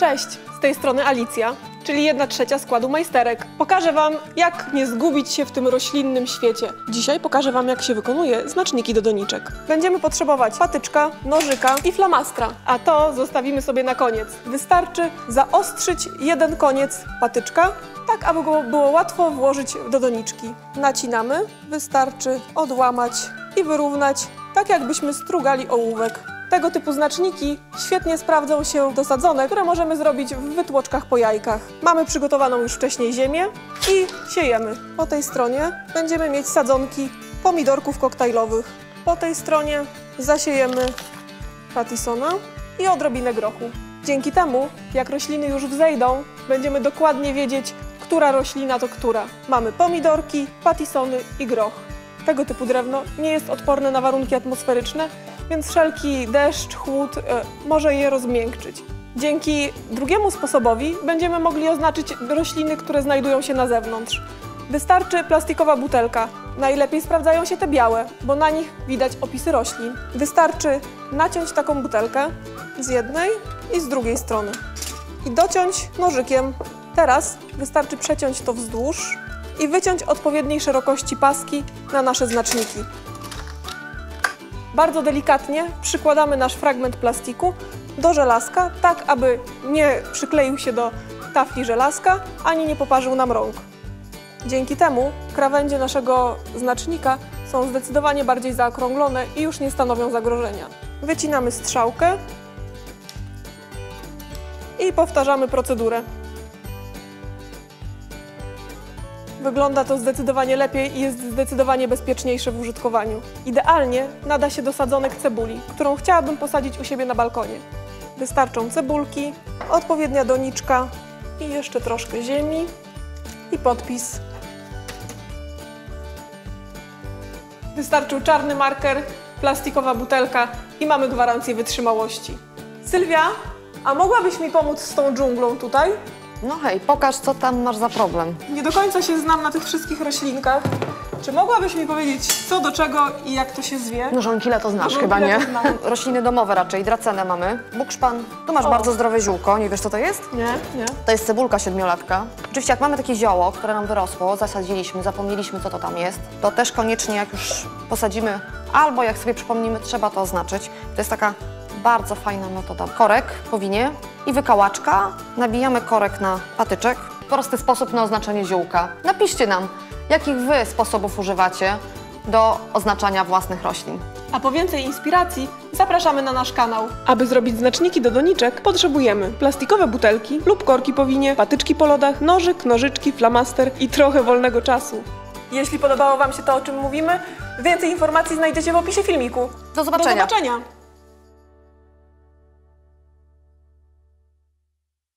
Cześć, z tej strony Alicja, czyli jedna trzecia składu majsterek. Pokażę Wam, jak nie zgubić się w tym roślinnym świecie. Dzisiaj pokażę Wam, jak się wykonuje znaczniki do doniczek. Będziemy potrzebować patyczka, nożyka i flamastra, a to zostawimy sobie na koniec. Wystarczy zaostrzyć jeden koniec patyczka, tak aby go było łatwo włożyć do doniczki. Nacinamy, wystarczy odłamać i wyrównać, tak jakbyśmy strugali ołówek. Tego typu znaczniki świetnie sprawdzą się dosadzone, które możemy zrobić w wytłoczkach po jajkach. Mamy przygotowaną już wcześniej ziemię i siejemy. Po tej stronie będziemy mieć sadzonki pomidorków koktajlowych. Po tej stronie zasiejemy patisona i odrobinę grochu. Dzięki temu, jak rośliny już wzejdą, będziemy dokładnie wiedzieć, która roślina to która. Mamy pomidorki, patisony i groch. Tego typu drewno nie jest odporne na warunki atmosferyczne, więc wszelki deszcz, chłód e, może je rozmiękczyć. Dzięki drugiemu sposobowi będziemy mogli oznaczyć rośliny, które znajdują się na zewnątrz. Wystarczy plastikowa butelka. Najlepiej sprawdzają się te białe, bo na nich widać opisy roślin. Wystarczy naciąć taką butelkę z jednej i z drugiej strony i dociąć nożykiem. Teraz wystarczy przeciąć to wzdłuż i wyciąć odpowiedniej szerokości paski na nasze znaczniki. Bardzo delikatnie przykładamy nasz fragment plastiku do żelazka, tak aby nie przykleił się do tafli żelazka, ani nie poparzył nam rąk. Dzięki temu krawędzie naszego znacznika są zdecydowanie bardziej zaokrąglone i już nie stanowią zagrożenia. Wycinamy strzałkę i powtarzamy procedurę. Wygląda to zdecydowanie lepiej i jest zdecydowanie bezpieczniejsze w użytkowaniu. Idealnie nada się do sadzonek cebuli, którą chciałabym posadzić u siebie na balkonie. Wystarczą cebulki, odpowiednia doniczka i jeszcze troszkę ziemi i podpis. Wystarczył czarny marker, plastikowa butelka i mamy gwarancję wytrzymałości. Sylwia, a mogłabyś mi pomóc z tą dżunglą tutaj? No hej, pokaż co tam masz za problem. Nie do końca się znam na tych wszystkich roślinkach. Czy mogłabyś mi powiedzieć, co do czego i jak to się zwie? No żonkile to znasz Żonkile chyba, nie? to znam. Rośliny domowe raczej, dracenę mamy. Bukszpan, tu masz O. bardzo zdrowe ziółko, nie wiesz co to jest? Nie, nie. To jest cebulka siedmiolatka. Oczywiście jak mamy takie zioło, które nam wyrosło, zasadziliśmy, zapomnieliśmy co to tam jest, to też koniecznie jak już posadzimy, albo jak sobie przypomnimy, trzeba to oznaczyć. To jest taka bardzo fajna metoda. Korek po winie i wykałaczka. Nabijamy korek na patyczek. Prosty sposób na oznaczenie ziółka. Napiszcie nam, jakich wy sposobów używacie do oznaczania własnych roślin. A po więcej inspiracji zapraszamy na nasz kanał. Aby zrobić znaczniki do doniczek, potrzebujemy plastikowe butelki lub korki po winie, patyczki po lodach, nożyk, nożyczki, flamaster i trochę wolnego czasu. Jeśli podobało Wam się to, o czym mówimy, więcej informacji znajdziecie w opisie filmiku. Do zobaczenia. Do zobaczenia!